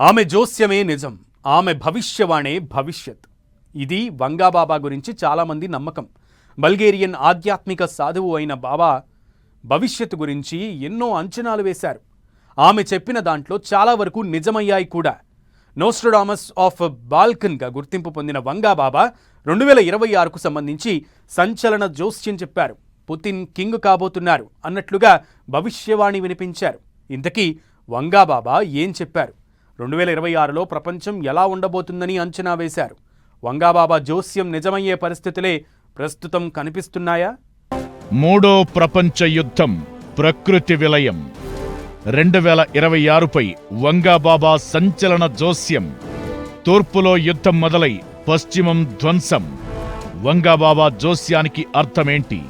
ఆమె జోస్యమే నిజం ఆమె భవిష్యవాణే భవిష్యత్. ఇది వంగాబాబా గురించి చాలామంది నమ్మకం. బల్గేరియన్ ఆధ్యాత్మిక సాధువు అయిన బాబా భవిష్యత్తు గురించి ఎన్నో అంచనాలు వేశారు. ఆమె చెప్పిన దాంట్లో చాలా వరకు నిజమయ్యాయి కూడా. నోస్ట్రడామస్ ఆఫ్ బాల్కన్గా గుర్తింపు పొందిన వంగాబాబా రెండు వేల ఇరవై ఆరుకు సంబంధించి సంచలన జోస్యం చెప్పారు. పుతిన్ కింగ్ కాబోతున్నారు అన్నట్లుగా భవిష్యవాణి వినిపించారు. ఇంతకీ వంగాబాబా ఏం చెప్పారు? రెండు వేల ఇరవై ఆరులో ప్రపంచం ఎలా ఉండబోతుందని అంచనా వేశారు. వంగాబాబా జోస్యం నిజమయ్యే పరిస్థితులే ప్రస్తుతం కనిపిస్తున్నాయా? మూడో ప్రపంచ యుద్ధం ప్రకృతి విలయం. రెండు వేల ఇరవై ఆరుపై వంగాబాబా సంచలన జోస్యం. తూర్పులో యుద్ధం మొదలై పశ్చిమం ధ్వంసం. వంగాబాబా జోస్యానికి అర్థమేంటి?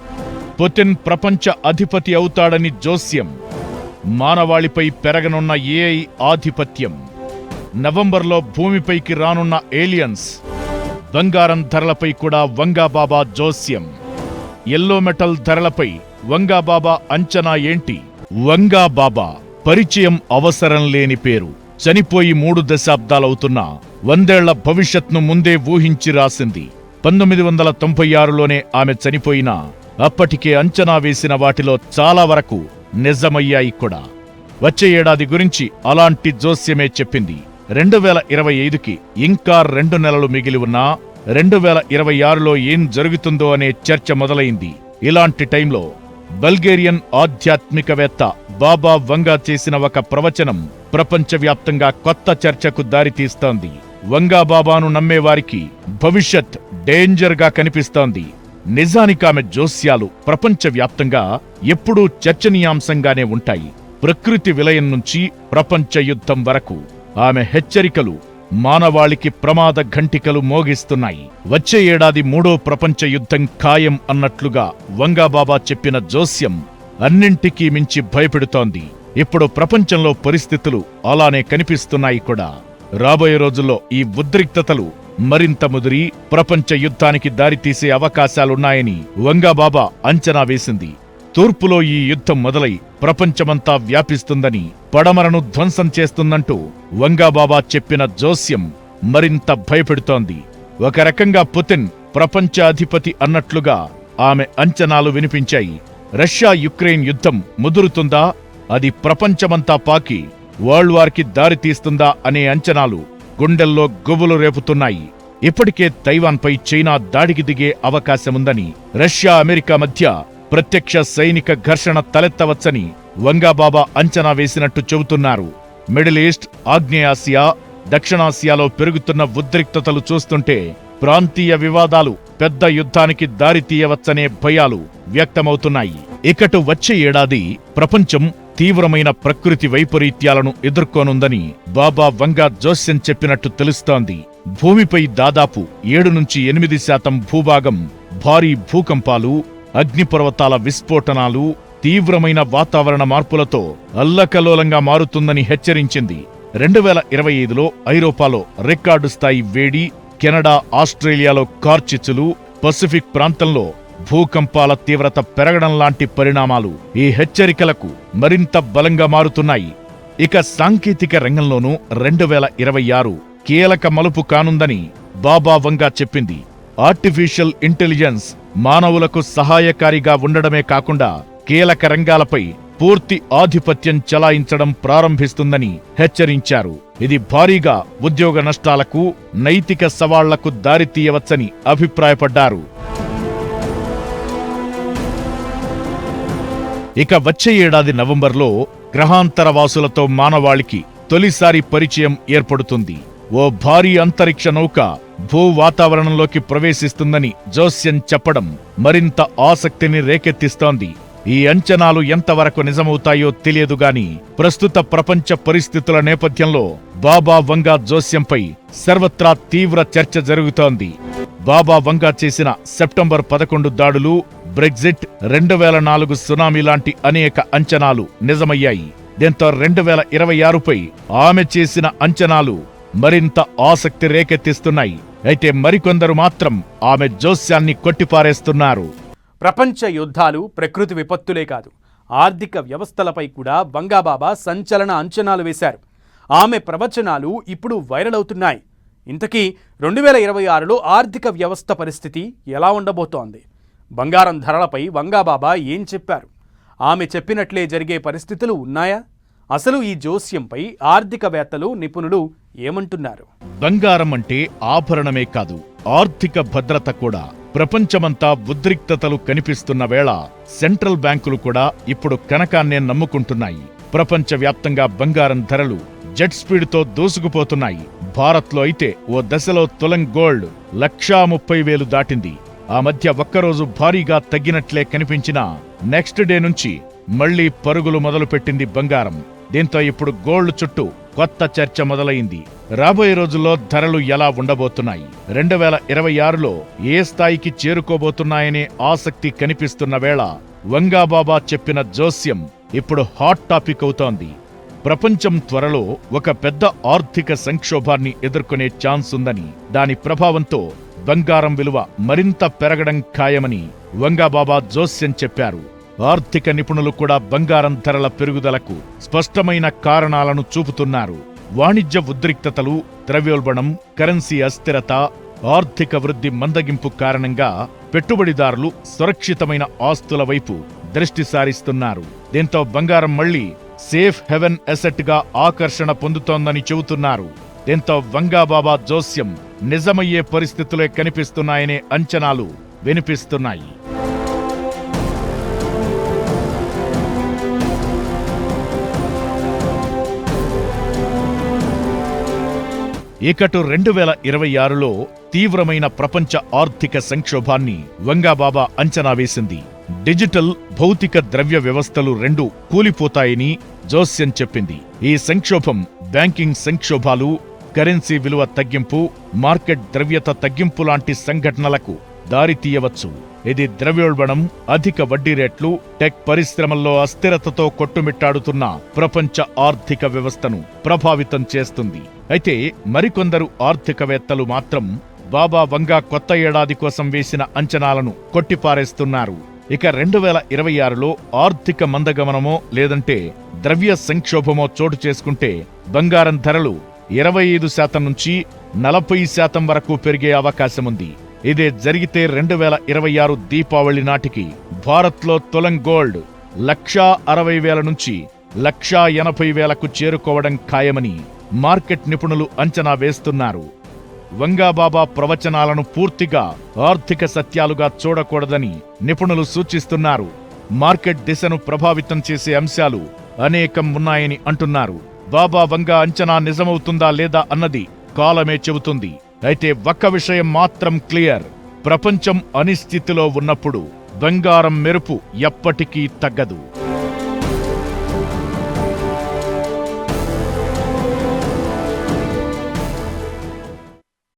పుతిన్ ప్రపంచ అధిపతి అవుతాడని జోస్యం. మానవాళిపై పెరగనున్న ఏఐ ఆధిపత్యం. నవంబర్లో భూమిపైకి రానున్న ఏలియన్స్ బంగారం ధరలపై కూడా వంగాబాబా జోస్యం. ఎల్లో మెటల్ ధరలపై వంగాబాబా అంచనా ఏంటి? వంగాబాబా పరిచయం అవసరం లేని పేరు. చనిపోయి మూడు దశాబ్దాలవుతున్నా వందేళ్ళ భవిష్యత్ను ముందే ఊహించి రాసింది. పంతొమ్మిది వందల తొంభై ఆరులోనే ఆమె చనిపోయినా అప్పటికే అంచనా వేసిన వాటిలో చాలా వరకు నిజమయ్యాయి కూడా. వచ్చే ఏడాది గురించి అలాంటి జోస్యమే చెప్పింది. రెండు వేల ఇరవై ఐదుకి ఇంకా రెండు నెలలు మిగిలి ఉన్నా రెండు వేల ఇరవై ఆరులో ఏం జరుగుతుందో అనే చర్చ మొదలైంది. ఇలాంటి టైంలో బల్గేరియన్ ఆధ్యాత్మికవేత్త బాబా వంగా చేసిన ఒక ప్రవచనం ప్రపంచవ్యాప్తంగా కొత్త చర్చకు దారితీస్తోంది. వంగా బాబాను నమ్మేవారికి భవిష్యత్ డేంజర్గా కనిపిస్తోంది. నిజానికి ఆమె జోస్యాలు ప్రపంచవ్యాప్తంగా ఎప్పుడూ చర్చనీయాంశంగానే ఉంటాయి. ప్రకృతి విలయం నుంచి ప్రపంచ యుద్ధం వరకు ఆమె హెచ్చరికలు మానవాళికి ప్రమాద ఘంటికలు మోగిస్తున్నాయి. వచ్చే ఏడాది మూడో ప్రపంచ యుద్ధం ఖాయం అన్నట్లుగా వంగాబాబా చెప్పిన జోస్యం అన్నింటికీ మించి భయపెడుతోంది. ఇప్పుడు ప్రపంచంలో పరిస్థితులు అలానే కనిపిస్తున్నాయి కూడా. రాబోయే రోజుల్లో ఈ ఉద్రిక్తతలు మరింత ముదిరి ప్రపంచ యుద్ధానికి దారితీసే అవకాశాలున్నాయని వంగాబాబా అంచనా వేసింది. తూర్పులో ఈ యుద్ధం మొదలై ప్రపంచమంతా వ్యాపిస్తుందని పడమరను ధ్వంసం చేస్తుందంటూ వంగాబాబా చెప్పిన జోస్యం మరింత భయపెడుతోంది. ఒక రకంగా పుతిన్ ప్రపంచ అధిపతి అన్నట్లుగా ఆమె అంచనాలు వినిపించాయి. రష్యా యుక్రెయిన్ యుద్ధం ముదురుతుందా? అది ప్రపంచమంతా పాకి వరల్డ్ వార్కి దారితీస్తుందా అనే అంచనాలు గుండెల్లో గుబులు రేపుతున్నాయి. ఇప్పటికే తైవాన్పై చైనా దాడికి దిగే అవకాశముందని రష్యా అమెరికా మధ్య ప్రత్యక్ష సైనిక ఘర్షణ తలెత్తవచ్చని వంగాబాబా అంచనా వేసినట్టు చెబుతున్నారు. మిడిల్ ఈస్ట్ ఆగ్నేయాసియా దక్షిణాసియాలో పెరుగుతున్న ఉద్రిక్తతలు చూస్తుంటే ప్రాంతీయ వివాదాలు పెద్ద యుద్ధానికి దారితీయవచ్చనే భయాలు వ్యక్తమవుతున్నాయి. ఇకటు వచ్చే ఏడాది ప్రపంచం తీవ్రమైన ప్రకృతి వైపరీత్యాలను ఎదుర్కోనుందని బాబా వంగా జోస్యం చెప్పినట్టు తెలుస్తోంది. భూమిపై దాదాపు ఏడు నుంచి ఎనిమిది శాతం భూభాగం భారీ భూకంపాలు అగ్నిపర్వతాల విస్ఫోటనాలు తీవ్రమైన వాతావరణ మార్పులతో అల్లకలోలంగా మారుతుందని హెచ్చరించింది. రెండు వేల ఇరవై ఐదులో ఐరోపాలో రికార్డు స్థాయి వేడి కెనడా ఆస్ట్రేలియాలో కార్చిచ్చులు పసిఫిక్ ప్రాంతంలో భూకంపాల తీవ్రత పెరగడం లాంటి పరిణామాలు ఈ హెచ్చరికలకు మరింత బలంగా మారుతున్నాయి. ఇక సాంకేతిక రంగంలోనూ రెండు వేల ఇరవై ఆరు కీలక మలుపు కానుందని బాబా వంగా చెప్పింది. ఆర్టిఫిషియల్ ఇంటెలిజెన్స్ మానవులకు సహాయకారిగా ఉండడమే కాకుండా కీలక రంగాలపై పూర్తి ఆధిపత్యం చెలాయించడం ప్రారంభిస్తుందని హెచ్చరించారు. ఇది భారీగా ఉద్యోగ నష్టాలకు నైతిక సవాళ్ళకు దారితీయవచ్చని అభిప్రాయపడ్డారు. ఇక వచ్చే ఏడాది నవంబర్లో గ్రహాంతర వాసులతో మానవాళికి తొలిసారి పరిచయం ఏర్పడుతుంది. ఓ భారీ అంతరిక్ష నౌక భూ వాతావరణంలోకి ప్రవేశిస్తుందని జోస్యం చెప్పడం మరింత ఆసక్తిని రేకెత్తిస్తోంది. ఈ అంచనాలు ఎంతవరకు నిజమవుతాయో తెలియదు గాని ప్రస్తుత ప్రపంచ పరిస్థితుల నేపథ్యంలో బాబా వంగా జోస్యంపై సర్వత్రా తీవ్ర చర్చ జరుగుతోంది. బాబా వంగా చేసిన సెప్టెంబర్ పదకొండు దాడులు బ్రెగ్జిట్ రెండు వేల నాలుగు సునామీ లాంటి అనేక అంచనాలు నిజమయ్యాయి. దీంతో రెండు వేల ఇరవై ఆరుపై ఆమె చేసిన అంచనాలు మరింత ఆసక్తి రేకెత్తిస్తున్నాయి. అయితే మరికొందరు మాత్రం ఆమె జోస్యాన్ని కొట్టిపారేస్తున్నారు. ప్రపంచ యుద్ధాలు ప్రకృతి విపత్తులే కాదు. ఆర్థిక వ్యవస్థలపై కూడా బంగాబాబా సంచలన అంచనాలు వేశారు. ఆమె ప్రవచనాలు ఇప్పుడు వైరల్ అవుతున్నాయి. ఇంతకీ రెండు వేల ఇరవై ఆరులో ఆర్థిక వ్యవస్థ పరిస్థితి ఎలా ఉండబోతోంది? బంగారం ధరలపై వంగాబాబా ఏం చెప్పారు? ఆమె చెప్పినట్లే జరిగే పరిస్థితులు ఉన్నాయా? అసలు ఈ జోస్యంపై ఆర్థికవేత్తలు నిపుణులు ఏమంటున్నారు? బంగారం అంటే ఆభరణమే కాదు ఆర్థిక భద్రత కూడా. ప్రపంచమంతా ఉద్రిక్తతలు కనిపిస్తున్న వేళ సెంట్రల్ బ్యాంకులు కూడా ఇప్పుడు కనకాన్నే నమ్ముకుంటున్నాయి. ప్రపంచవ్యాప్తంగా బంగారం ధరలు జెట్ స్పీడ్తో దూసుకుపోతున్నాయి. భారత్లో అయితే ఓ దశలో తులం గోల్డ్ లక్షా ముప్పై వేలు దాటింది. ఆ మధ్య ఒక్కరోజు భారీగా తగ్గినట్లే కనిపించినా నెక్స్ట్ డే నుంచి మళ్ళీ పరుగులు మొదలుపెట్టింది బంగారం. దీంతో ఇప్పుడు గోల్డ్ చుట్టూ కొత్త చర్చ మొదలైంది. రాబోయే రోజుల్లో ధరలు ఎలా ఉండబోతున్నాయి? రెండు వేల ఇరవై ఆరులో ఏ స్థాయికి చేరుకోబోతున్నాయనే ఆసక్తి కనిపిస్తున్న వేళ వంగాబాబా చెప్పిన జోస్యం ఇప్పుడు హాట్ టాపిక్ అవుతోంది. ప్రపంచం త్వరలో ఒక పెద్ద ఆర్థిక సంక్షోభాన్ని ఎదుర్కొనే ఛాన్స్ ఉందని దాని ప్రభావంతో బంగారం విలువ మరింత పెరగడం ఖాయమని వంగాబాబా జోస్యం చెప్పారు. ఆర్థిక నిపుణులు కూడా బంగారం ధరల పెరుగుదలకు స్పష్టమైన కారణాలను చూపుతున్నారు. వాణిజ్య ఉద్రిక్తతలు ద్రవ్యోల్బణం కరెన్సీ అస్థిరత ఆర్థిక వృద్ధి మందగింపు కారణంగా పెట్టుబడిదారులు సురక్షితమైన ఆస్తుల వైపు దృష్టి సారిస్తున్నారు. దీంతో బంగారం మళ్ళీ సేఫ్ హెవెన్ అసెట్గా ఆకర్షణ పొందుతోందని చెబుతున్నారు. దీంతో వంగాబాబా జోస్యం నిజమయ్యే పరిస్థితులే కనిపిస్తున్నాయనే అంచనాలు వినిపిస్తున్నాయి. ఇకటు రెండు వేల ఇరవై ఆరులో తీవ్రమైన ప్రపంచ ఆర్థిక సంక్షోభాన్ని వంగాబాబా అంచనా వేసింది. డిజిటల్ భౌతిక ద్రవ్య వ్యవస్థలు రెండు కూలిపోతాయని జోస్యం చెప్పింది. ఈ సంక్షోభం బ్యాంకింగ్ సంక్షోభాలు కరెన్సీ విలువ తగ్గింపు మార్కెట్ ద్రవ్యత తగ్గింపు లాంటి సంఘటనలకు దారితీయవచ్చు. ఇది ద్రవ్యోల్బణం అధిక వడ్డీ రేట్లు టెక్ పరిశ్రమల్లో అస్థిరతతో కొట్టుమిట్టాడుతున్న ప్రపంచ ఆర్థిక వ్యవస్థను ప్రభావితం చేస్తుంది. అయితే మరికొందరు ఆర్థికవేత్తలు మాత్రం బాబా వంగా కొత్త ఏడాది కోసం వేసిన అంచనాలను కొట్టిపారేస్తున్నారు. ఇక రెండు వేల ఇరవై ఆరులో ఆర్థిక మందగమనమో లేదంటే ద్రవ్య సంక్షోభమో చోటు చేసుకుంటే బంగారం ధరలు ఇరవై ఐదు శాతం నుంచి నలభై శాతం వరకు పెరిగే అవకాశముంది. ఇదే జరిగితే రెండు వేల ఇరవై ఆరు దీపావళి నాటికి భారత్లో తులం గోల్డ్ లక్షా అరవై వేల నుంచి లక్షా ఎనభై వేలకు చేరుకోవడం ఖాయమని మార్కెట్ నిపుణులు అంచనా వేస్తున్నారు. వంగాబాబా ప్రవచనాలను పూర్తిగా ఆర్థిక సత్యాలుగా చూడకూడదని నిపుణులు సూచిస్తున్నారు. మార్కెట్ దిశను ప్రభావితం చేసే అంశాలు అనేకం ఉన్నాయని అంటున్నారు. బాబా వంగా అంచనా నిజమవుతుందా లేదా అన్నది కాలమే చెబుతుంది. అయితే ఒక్క విషయం మాత్రం క్లియర్. ప్రపంచం అనిస్థితిలో ఉన్నప్పుడు బంగారం మెరుపు ఎప్పటికీ తగ్గదు.